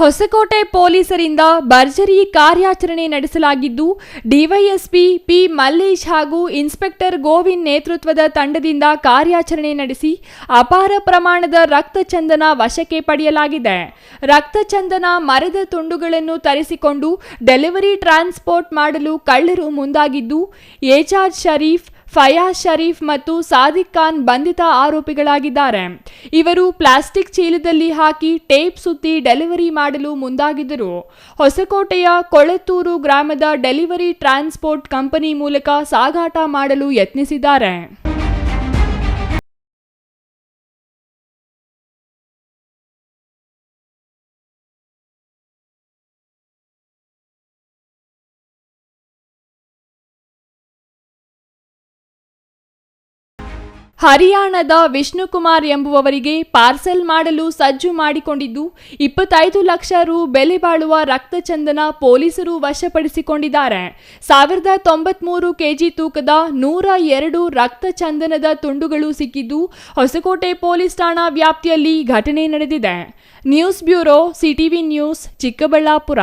ಹೊಸಕೋಟೆ ಪೊಲೀಸರಿಂದ ಭರ್ಜರಿ ಕಾರ್ಯಾಚರಣೆ ನಡೆಸಲಾಗಿದ್ದು, ಡಿವೈಎಸ್ಪಿ ಪಿ ಮಲ್ಲೇಶ್ ಹಾಗೂ ಇನ್ಸ್ಪೆಕ್ಟರ್ ಗೋವಿಂದ್ ನೇತೃತ್ವದ ತಂಡದಿಂದ ಕಾರ್ಯಾಚರಣೆ ನಡೆಸಿ ಅಪಾರ ಪ್ರಮಾಣದ ರಕ್ತಚಂದನ ವಶಕ್ಕೆ ಪಡೆಯಲಾಗಿದೆ. ರಕ್ತಚಂದನ ಮರದ ತುಂಡುಗಳನ್ನು ತರಿಸಿಕೊಂಡು ಡೆಲಿವರಿ ಟ್ರಾನ್ಸ್ಪೋರ್ಟ್ ಮಾಡಲು ಕಳ್ಳರು ಮುಂದಾಗಿದ್ದು, ಏಜಾಜ್ ಶರೀಫ್ ಫಯಾಜ್ ಶರೀಫ್ ಮತ್ತು ಸಾದಿಕ್ ಖಾನ್ ಬಂಧಿತ ಆರೋಪಿಗಳಾಗಿದ್ದಾರೆ. ಇವರು ಪ್ಲಾಸ್ಟಿಕ್ ಚೀಲದಲ್ಲಿ ಹಾಕಿ ಟೇಪ್ ಸುತ್ತಿ ಡೆಲಿವರಿ ಮಾಡಲು ಮುಂದಾಗಿದ್ದರು. ಹೊಸಕೋಟೆಯ ಕೊಳತ್ತೂರು ಗ್ರಾಮದ ಡೆಲಿವರಿ ಟ್ರಾನ್ಸ್ಪೋರ್ಟ್ ಕಂಪನಿ ಮೂಲಕ ಸಾಗಾಟ ಮಾಡಲು ಯತ್ನಿಸಿದ್ದಾರೆ. ಹರಿಯಾಣದ ವಿಷ್ಣುಕುಮಾರ್ ಎಂಬುವವರಿಗೆ ಪಾರ್ಸೆಲ್ ಮಾಡಲು ಸಜ್ಜು ಮಾಡಿಕೊಂಡಿದ್ದು, ಇಪ್ಪತ್ತೈದು ಲಕ್ಷ ರು ಬೆಲೆ ಬಾಳುವ ರಕ್ತಚಂದನ ಪೊಲೀಸರು ವಶಪಡಿಸಿಕೊಂಡಿದ್ದಾರೆ. ಸಾವಿರದ ತೊಂಬತ್ಮೂರು ಕೆಜಿ ತೂಕದ ನೂರ ಎರಡು ರಕ್ತಚಂದನದ ತುಂಡುಗಳು ಸಿಕ್ಕಿದ್ದು, ಹೊಸಕೋಟೆ ಪೊಲೀಸ್ ಠಾಣಾ ವ್ಯಾಪ್ತಿಯಲ್ಲಿ ಘಟನೆ ನಡೆದಿದೆ. News bureau, CTV news, Chikkaballapur.